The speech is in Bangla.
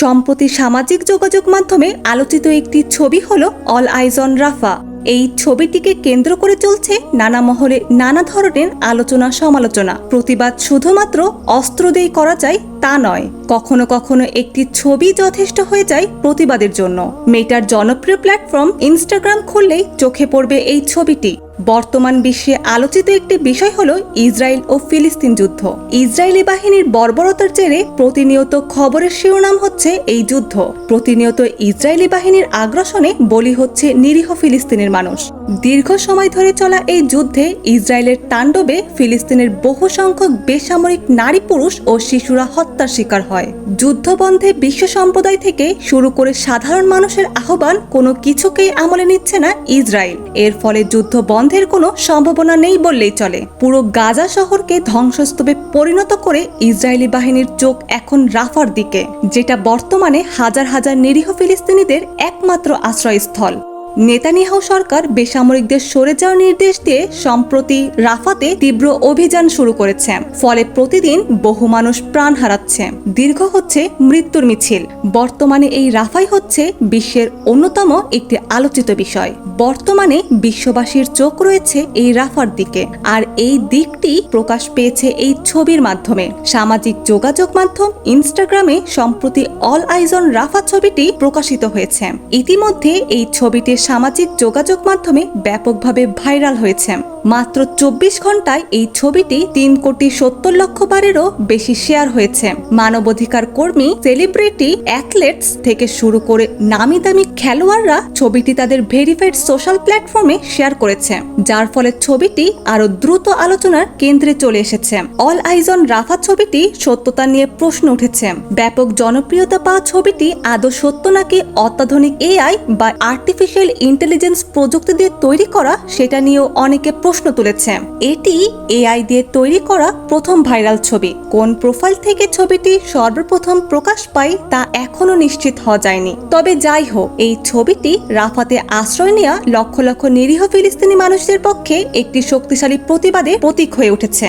সম্প্রতি সামাজিক যোগাযোগ মাধ্যমে আলোচিত একটি ছবি হল অল আইজন রাফা। এই ছবিটিকে কেন্দ্র করে চলছে নানা মহলে নানা ধরনের আলোচনা সমালোচনা। প্রতিবাদ শুধুমাত্র অস্ত্র দিয়ে করা যায় তা নয়, কখনো কখনো একটি ছবি যথেষ্ট হয়ে যায় প্রতিবাদের জন্য। মেটার জনপ্রিয় প্ল্যাটফর্ম ইনস্টাগ্রাম খুললেই চোখে পড়বে এই ছবিটি। বর্তমান বিশ্বে আলোচিত একটি বিষয় হলো ইসরায়েল ও ফিলিস্তিন যুদ্ধ। ইসরায়েলি বাহিনীর বর্বরতার জেরে প্রতিনিয়ত খবরের শিরোনাম হচ্ছে এই যুদ্ধ। প্রতিনিয়ত ইসরায়েলি বাহিনীর আগ্রাসনে বলি হচ্ছে নিরীহ ফিলিস্তিনের মানুষ। দীর্ঘ সময় ধরে চলা এই যুদ্ধে ইসরায়েলের তাণ্ডবে ফিলিস্তিনের বহু সংখ্যক বেসামরিক নারী পুরুষ ও শিশুরা হত্যার শিকার হয়। যুদ্ধবন্ধে বিশ্ব সম্প্রদায় থেকে শুরু করে সাধারণ মানুষের আহ্বান কোনো কিছুকেই আমলে নিচ্ছে না ইসরায়েল। এর ফলে যুদ্ধ বন্ধের কোনো সম্ভাবনা নেই বললেই চলে। পুরো গাজা শহরকে ধ্বংসস্তূপে পরিণত করে ইসরায়েলি বাহিনীর চোখ এখন রাফার দিকে, যেটা বর্তমানে হাজার হাজার নিরীহ ফিলিস্তিনিদের একমাত্র আশ্রয়স্থল। নেতানিয়াহু সরকার বেসামরিকদের সরে যাওয়ার নির্দেশ দিয়ে সম্প্রতি রাফাতে তীব্র অভিযান শুরু করেছে। ফলে প্রতিদিন বহু মানুষ প্রাণ হারাচ্ছে। দীর্ঘ হচ্ছে মৃত্যুর মিছিল। বর্তমানে এই রাফাই হচ্ছে বিশ্বের অন্যতম একটি আলোচিত বিষয়। বর্তমানে বিশ্ববাসীর চোখ রয়েছে এই রাফার দিকে। আর এই দিকটি প্রকাশ পেয়েছে এই ছবির মাধ্যমে। সামাজিক যোগাযোগ মাধ্যম ইনস্টাগ্রামে সম্প্রতি অল আইজন রাফা ছবিটি প্রকাশিত হয়েছে। ইতিমধ্যে এই ছবিটি সামাজিক যোগাযোগ মাধ্যমে ব্যাপকভাবে ভাইরাল হয়েছে। মাত্র চব্বিশ ঘন্টায় এই ছবিটি তিন কোটি সত্তর লক্ষ বারেরও বেশি শেয়ার হয়েছে। মানবাধিকার কর্মী, সেলিব্রিটি, অ্যাথলেটস থেকে শুরু করে নামি দামি খেলোয়াড়রা ছবিটি তাদের ভেরিফাইড সোশ্যাল প্ল্যাটফর্মে শেয়ার করেছে, যার ফলে ছবিটি আরও দ্রুত আলোচনার কেন্দ্রে চলে এসেছে। অল আইজন রাফা ছবিটি সত্যতা নিয়ে প্রশ্ন উঠেছে। ব্যাপক জনপ্রিয়তা পাওয়া ছবিটি আদৌ সত্য নাকি অত্যাধুনিক এআই বা আর্টিফিশিয়াল ইন্টেলিজেন্স প্রযুক্তি দিয়ে তৈরি করা, সেটা নিয়েও অনেকে প্রশ্ন তুলেছে। এটি এআই দিয়ে তৈরি করা প্রথম ভাইরাল ছবি। কোন প্রোফাইল থেকে ছবিটি সর্বপ্রথম প্রকাশ পায় তা এখনও নিশ্চিত হওয়া যায়নি। তবে যাই হোক, এই ছবিটি রাফাতে আশ্রয় নেওয়া লক্ষ লক্ষ নিরীহ ফিলিস্তিনি মানুষদের পক্ষে একটি শক্তিশালী প্রতিবাদে প্রতীক হয়ে উঠেছে।